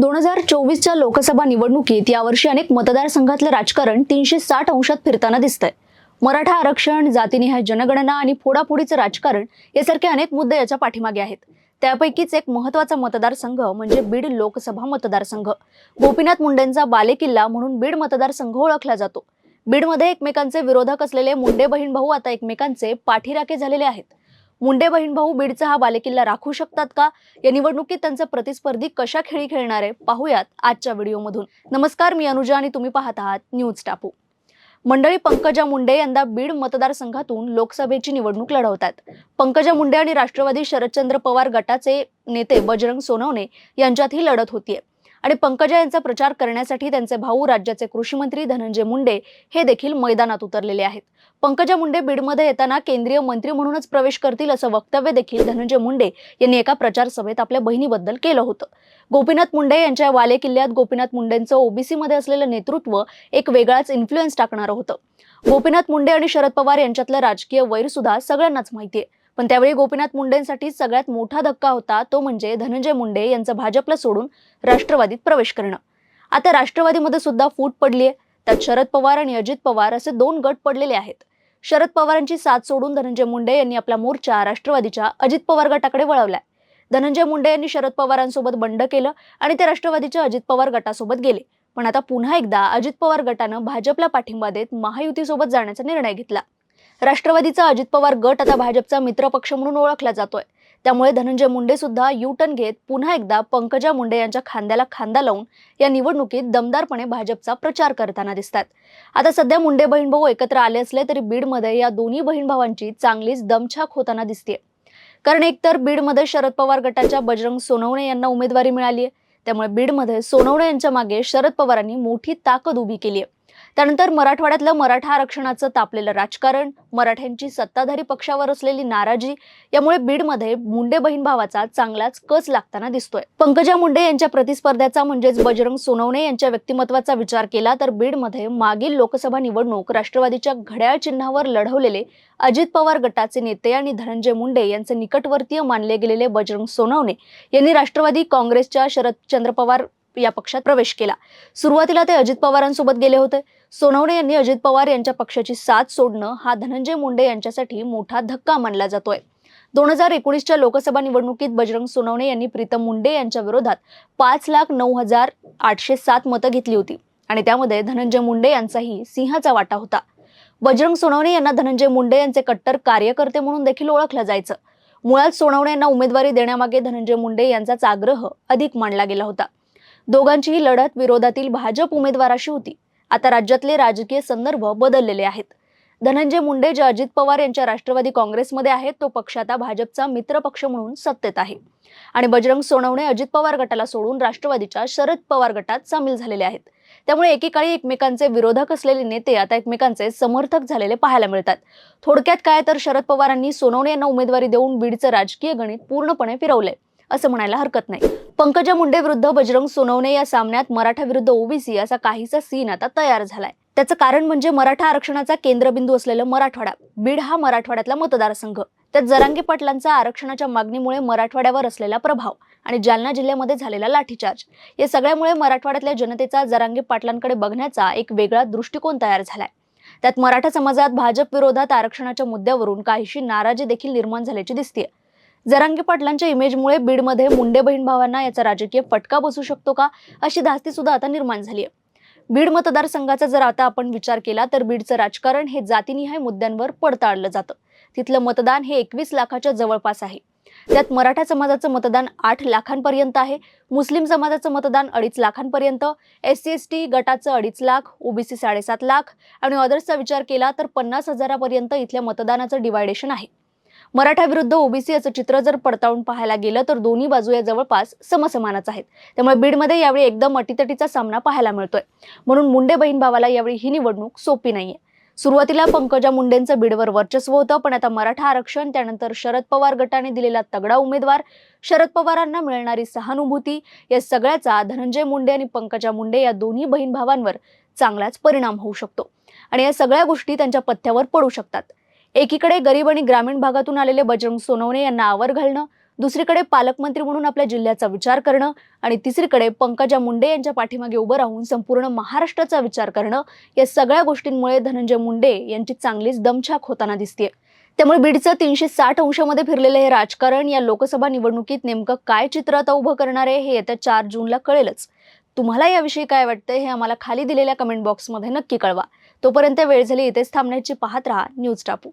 दोन हजार चोवीसच्या लोकसभा निवडणुकीत यावर्षी अनेक मतदारसंघातलं राजकारण तीनशे साठ अंशात फिरताना दिसतंय. मराठा आरक्षण जातीनिहाय जनगणना आणि फोडाफोडीचं राजकारण यासारखे अनेक मुद्दे याच्या पाठीमागे आहेत. त्यापैकीच एक महत्त्वाचा मतदारसंघ म्हणजे बीड लोकसभा मतदारसंघ. गोपीनाथ मुंडेंचा बालेकिल्ला म्हणून बीड मतदारसंघ ओळखला जातो. बीडमध्ये एकमेकांचे विरोधक असलेले मुंडे बहीण भाऊ आता एकमेकांचे पाठीराखे झालेले आहेत. मुंडे बहीण भाऊ बीडचा हा बालेकिल्ला राखू शकतात का? या निवडणुकीत त्यांचे प्रतिस्पर्धी कशा खेळी खेळणार आहे? पाहूयात आजच्या व्हिडिओमधून. नमस्कार मी अनुजा आणि तुम्ही पाहत आहात न्यूज टापू. मंडळी पंकजा मुंडे यंदा बीड मतदारसंघातून लोकसभेची निवडणूक लढवतात. पंकजा मुंडे आणि राष्ट्रवादी शरदचंद्र पवार गटाचे नेते बजरंग सोनवणे यांच्यात ही लढत होतीये. आणि पंकजा यांचा प्रचार करण्यासाठी त्यांचे भाऊ राज्याचे कृषी मंत्री धनंजय मुंडे हे देखील मैदानात उतरलेले आहेत. पंकजा मुंडे बीडमध्ये येताना केंद्रीय मंत्री म्हणूनच प्रवेश करतील असं वक्तव्य देखील धनंजय मुंडे यांनी एका प्रचार सभेत आपल्या बहिणीबद्दल केलं होतं. गोपीनाथ मुंडे यांच्या वाले किल्ल्यात गोपीनाथ मुंडेंचं ओबीसीमध्ये असलेलं नेतृत्व एक वेगळाच इन्फ्लुएन्स टाकणारं होतं. गोपीनाथ मुंडे आणि शरद पवार यांच्यातलं राजकीय वैर सुद्धा सगळ्यांनाच आहे पण त्यावेळी गोपीनाथ मुंडेंसाठी सगळ्यात मोठा धक्का होता तो म्हणजे धनंजय मुंडे यांचं भाजपला सोडून राष्ट्रवादीत प्रवेश करणं. आता राष्ट्रवादीमध्ये सुद्धा फूट पडलीये. त्यात शरद पवार आणि अजित पवार असे दोन गट पडलेले आहेत. शरद पवारांची साथ सोडून धनंजय मुंडे यांनी आपला मोर्चा राष्ट्रवादीच्या अजित पवार गटाकडे वळवलाय. धनंजय मुंडे यांनी शरद पवारांसोबत बंड केलं आणि ते राष्ट्रवादीच्या अजित पवार गटासोबत गेले. पण आता पुन्हा एकदा अजित पवार गटानं भाजपला पाठिंबा देत महायुतीसोबत जाण्याचा निर्णय घेतला. राष्ट्रवादीचा अजित पवार गट आता भाजपचा मित्रपक्ष म्हणून ओळखला जातोय. त्यामुळे धनंजय मुंडे सुद्धा यू टर्न घेत पुन्हा एकदा पंकजा मुंडे यांच्या खांद्याला खांदा लावून या निवडणुकीत दमदारपणे भाजपचा प्रचार करताना दिसतात. आता सध्या मुंडे बहीण भाऊ एकत्र आले असले तरी बीडमध्ये या दोन्ही बहीण भावांची चांगलीच दमछाक होताना दिसते कारण एकतर बीडमध्ये शरद पवार गटाच्या बजरंग सोनवणे यांना उमेदवारी मिळाली आहे त्यामुळे बीडमध्ये सोनवणे यांच्या मागे शरद पवारांनी मोठी ताकद उभी केली आहे त्यानंतर मराठवाड्यातलं मराठा आरक्षणाचं तापलेलं राजकारण मराठ्यांची सत्ताधारी पक्षावर असलेली नाराजी यामुळे बीडमध्ये मुंडे बहीण भावाचा चांगलाच कस लागताना दिसतोय. पंकजा मुंडे यांच्या प्रतिस्पर्ध्याचा म्हणजेच बजरंग सोनवणे यांच्या व्यक्तिमत्वाचा विचार केला तर बीडमध्ये मागील लोकसभा निवडणूक राष्ट्रवादीच्या घड्याळ चिन्हावर लढवलेले अजित पवार गटाचे नेते आणि धनंजय मुंडे यांचे निकटवर्तीय मानले गेलेले बजरंग सोनवणे यांनी राष्ट्रवादी काँग्रेसच्या शरदचंद्र पवार या पक्षात प्रवेश केला. सुरुवातीला ते अजित पवारांसोबत गेले होते. सोनवणे यांनी अजित पवार यांच्या पक्षाची साथ सोडणं हा धनंजय मुंडे यांच्यासाठी मोठा धक्का मानला जातोय. दोन हजार एकोणीसच्या लोकसभा निवडणुकीत बजरंग सोनवणे यांनी प्रीतम मुंडे यांच्या विरोधात पाच लाख नऊ हजार आठशे सात मतं घेतली होती आणि त्यामध्ये धनंजय मुंडे यांचाही सिंहाचा वाटा होता. बजरंग सोनवणे यांना धनंजय मुंडे यांचे कट्टर कार्यकर्ते म्हणून देखील ओळखलं जायचं. मुळात सोनवणे यांना उमेदवारी देण्यामागे धनंजय मुंडे यांचाच आग्रह अधिक मानला गेला होता. दोघांचीही लढत विरोधातील भाजप उमेदवाराशी होती. आता राज्यातले राजकीय संदर्भ बदललेले आहेत. धनंजय मुंडे जे अजित पवार यांच्या राष्ट्रवादी काँग्रेसमध्ये आहेत तो पक्ष आता भाजपचा मित्र पक्ष म्हणून सत्तेत आहे. आणि बजरंग सोनवणे अजित पवार गटाला सोडून राष्ट्रवादीच्या शरद पवार गटात सामील झालेले आहेत. त्यामुळे एकेकाळी एकमेकांचे विरोधक असलेले नेते आता एकमेकांचे समर्थक झालेले पाहायला मिळतात. थोडक्यात काय तर शरद पवारांनी सोनवणे यांना उमेदवारी देऊन बीडचं राजकीय गणित पूर्णपणे फिरवलंय. असं म्हणायला हरकत नाही. पंकजा मुंडे विरुद्ध बजरंग सोनवणे या सामन्यात मराठा विरुद्ध ओबीसी असा काहीसा सीन आता तयार झालाय. त्याचं कारण म्हणजे मराठा आरक्षणाचा केंद्रबिंदू असलेलं मराठवाडा बीड हा मराठवाड्यातला मतदारसंघ. त्यात जरांगे पाटलांचा आरक्षणाच्या मागणीमुळे मराठवाड्यावर असलेला प्रभाव आणि जालना जिल्ह्यामध्ये झालेला लाठीचार्ज. या सगळ्यामुळे मराठवाड्यातल्या जनतेचा जरांगे पाटलांकडे बघण्याचा एक वेगळा दृष्टिकोन तयार झालाय. त्यात मराठा समाजात भाजप विरोधात आरक्षणाच्या मुद्द्यावरून काहीशी नाराजी देखील निर्माण झाल्याची दिसते जरांगी पाटलांच्या इमेजमुळे बीडमध्ये मुंडे बहीण भावांना याचा राजकीय फटका बसू शकतो का? अशी धास्ती सुद्धा आता निर्माण झाली आहे. बीड मतदारसंघाचा जर आता आपण विचार केला तर बीडचं राजकारण हे जातीनिहाय मुद्द्यांवर पडताळलं जातं. तिथलं मतदान हे एकवीस लाखाच्या जवळपास आहे. त्यात मराठा समाजाचं मतदान आठ लाखांपर्यंत आहे. मुस्लिम समाजाचं मतदान अडीच लाखांपर्यंत. एस सी एस टी गटाचं अडीच लाख ओबीसी साडेसात लाख. आणि अदर्सचा विचार केला तर पन्नास हजारापर्यंत इथल्या मतदानाचं डिवायडेशन आहे. मराठा विरुद्ध ओबीसी असं चित्र जर पडताळून पाहायला गेलं तर दोन्ही बाजू या जवळपास समसमानच आहेत. त्यामुळे बीडमध्ये यावेळी एकदम अटीतटीचा सामना पाहायला मिळतोय. म्हणून मुंडे बहीण भावाला यावेळी ही निवडणूक सोपी नाहीये. सुरुवातीला पंकजा मुंडेंचं बीडवर वर्चस्व होतं पण आता मराठा आरक्षण त्यानंतर शरद पवार गटाने दिलेला तगडा उमेदवार शरद पवारांना मिळणारी सहानुभूती या सगळ्याचा धनंजय मुंडे आणि पंकजा मुंडे या दोन्ही बहीण भावांवर चांगलाच परिणाम होऊ शकतो. आणि या सगळ्या गोष्टी त्यांच्या पथ्यावर पडू शकतात. एकीकडे गरीब आणि ग्रामीण भागातून आलेले बजरंग सोनवणे यांना आवर घालणं दुसरीकडे पालकमंत्री म्हणून आपल्या जिल्ह्याचा विचार करणं आणि तिसरीकडे पंकजा मुंडे यांच्या पाठीमागे उभं राहून संपूर्ण महाराष्ट्राचा विचार करणं या सगळ्या गोष्टींमुळे धनंजय मुंडे यांची चांगलीच दमछाक होताना दिसतीये. त्यामुळे बीडचं तीनशे साठ अंशामध्ये फिरलेलं हे राजकारण या लोकसभा निवडणुकीत नेमकं काय चित्र आता उभं करणार आहे हे येत्या चार जूनला कळेलच. तुम्हाला याविषयी काय वाटतं हे आम्हाला खाली दिलेल्या कमेंट बॉक्समध्ये नक्की कळवा. तोपर्यंत वेळ झाली इथेच थांबण्याची पाहत राहा न्यूज टापू.